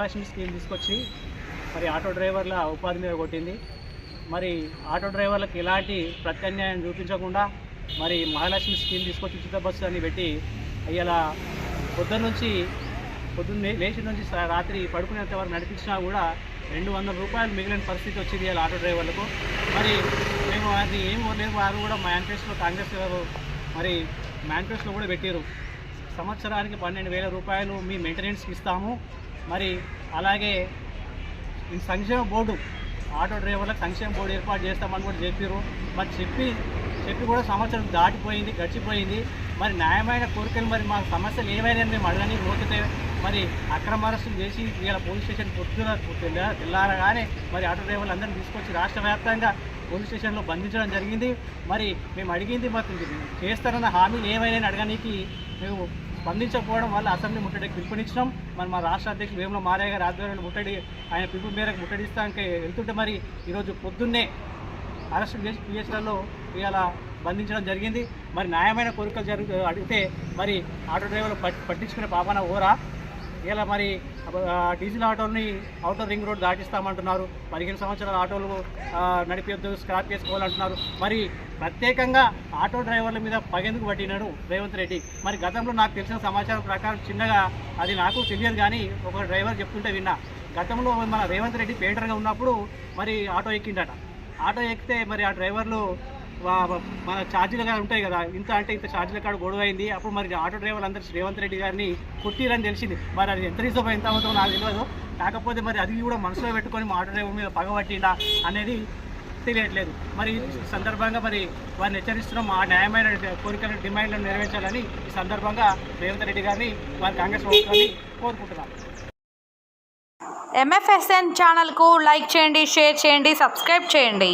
Mahalakshmi scheme తీసుకొచ్చి మరి auto డ్రైవర్ల ఉపాధి మీద కొట్టింది. మరి ఆటో డ్రైవర్లకు ఎలాంటి ప్రత్యామ్నాయం చూపించకుండా మరి మహాలక్ష్మి స్కీమ్ తీసుకొచ్చి ఉచిత బస్సు అని పెట్టి ఇలా పొద్దున్న నుంచి పొద్దున్న లేచి నుంచి రాత్రి పడుకునేంత వరకు నడిపించినా కూడా రెండు వందల రూపాయలు మిగిలిన పరిస్థితి వచ్చింది ఇలా ఆటో డ్రైవర్లకు. మరి మేము అది ఏం లేదు వారు కూడా మేనిఫెస్టో కాంగ్రెస్ గారు మరి మేనిఫెస్టో కూడా పెట్టారు సంవత్సరానికి పన్నెండు వేల రూపాయలు మీ మెయింటెనెన్స్కి ఇస్తాము. మరి అలాగే ఈ సంక్షేమ బోర్డు ఆటో డ్రైవర్లకు సంక్షేమ బోర్డు ఏర్పాటు చేస్తామని కూడా చెప్పారు మరి చెప్పి చెప్పి కూడా సంవత్సరం దాటిపోయింది గడిచిపోయింది. మరి న్యాయమైన కోరికలు మరి మా సమస్యలు ఏమైనా మేము అడగని పోతే మరి అక్రమ అరెస్టులు చేసి ఇలా పోలీస్ స్టేషన్ పొద్దున తెల్లారగానే మరి ఆటో డ్రైవర్లు అందరినీ తీసుకొచ్చి రాష్ట్ర వ్యాప్తంగా పోలీస్ స్టేషన్లో బంధించడం జరిగింది. మరి మేము అడిగింది మాకు చేస్తారన్న హామీలు ఏమైనా అడగడానికి మేము స్పందించకపోవడం వల్ల అసెంబ్లీ ముట్టడికి పిలుపునిచ్చినాం. మరి మా రాష్ట్ర అధ్యక్షుడు వేముల మారయ్య గారి ఆధ్వర్యంలో ముట్టడి ఆయన పిలుపు మేరకు ముట్టడిస్తానికి వెళ్తుంటే మరి ఈరోజు పొద్దున్నే అరెస్ట్ చేసి పిహెచ్లలో ఇలా బంధించడం జరిగింది. మరి న్యాయమైన కోరికలు జరుగు అడిగితే మరి ఆటో డ్రైవర్లు పట్టించుకునే పాపన ఓరా? ఇలా మరి డీజిల్ ఆటోని అవుటర్ రింగ్ రోడ్ దాటిస్తామంటున్నారు. పదిహేను సంవత్సరాల ఆటోలు నడిపేద్దు స్క్రాప్ చేసుకోవాలంటున్నారు. మరి ప్రత్యేకంగా ఆటో డ్రైవర్ల మీద పగెందుకు పట్టినాడు రేవంత్ రెడ్డి. మరి గతంలో నాకు తెలిసిన సమాచారం ప్రకారం చిన్నగా అది నాకు తెలియదు కానీ ఒక డ్రైవర్ చెప్తుంటే విన్నా. గతంలో మన రేవంత్ రెడ్డి పేటర్గా ఉన్నప్పుడు మరి ఆటో ఎక్కిండట. ఆటో ఎక్కితే మరి ఆ డ్రైవర్లు మన ఛార్జీలు కానీ ఉంటాయి కదా ఇంత అంటే ఇంత ఛార్జీల కాడ గొడవ అయింది అప్పుడు మరి ఆటో డ్రైవర్లు అందరూ రేవంత్ రెడ్డి గారిని కొట్టిరని తెలిసింది. మరి అది ఎంత రీజన్ ఎంత అవుతుందో నాకు తెలియదు కాకపోతే మరి అది కూడా మనసులో పెట్టుకొని మా ఆటో డ్రైవర్ మీద పగబట్టిందా అనేది తెలియట్లేదు. మరి సందర్భంగా మరి వారిని హెచ్చరిస్తున్నాం. మా న్యాయమైన కోరికలను డిమాండ్లను నెరవేర్చాలని ఈ సందర్భంగా రేవంత్ రెడ్డి గారిని వారి కాంగ్రెస్ ప్రభుత్వాన్ని కోరుకుంటున్నాను ఎంఎఫ్ఎస్ఎన్ ఛానల్కు లైక్ చేయండి షేర్ చేయండి సబ్స్క్రైబ్ చేయండి.